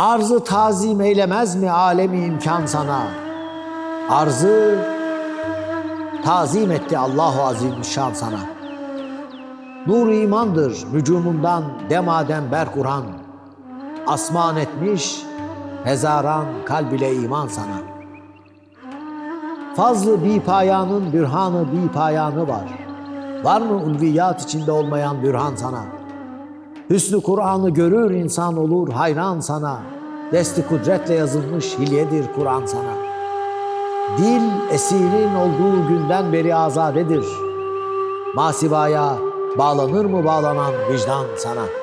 Arzı tazim eylemez mi alemi imkan sana? Arzı tazim etti Allahu Azimüşşan sana. Nur imandır vücumundan demaden ber Kur'an. Asman etmiş hezaran kalb ile iman sana. Fazlı bir payanın bürhanı bir payanı var. Var mı ulviyat içinde olmayan bürhan sana? Hüsnü Kur'an'ı görür insan olur hayran sana. Desti kudretle yazılmış hilyedir Kur'an sana. Dil esirin olduğu günden beri azadedir. Masivaya bağlanır mı bağlanan vicdan sana?''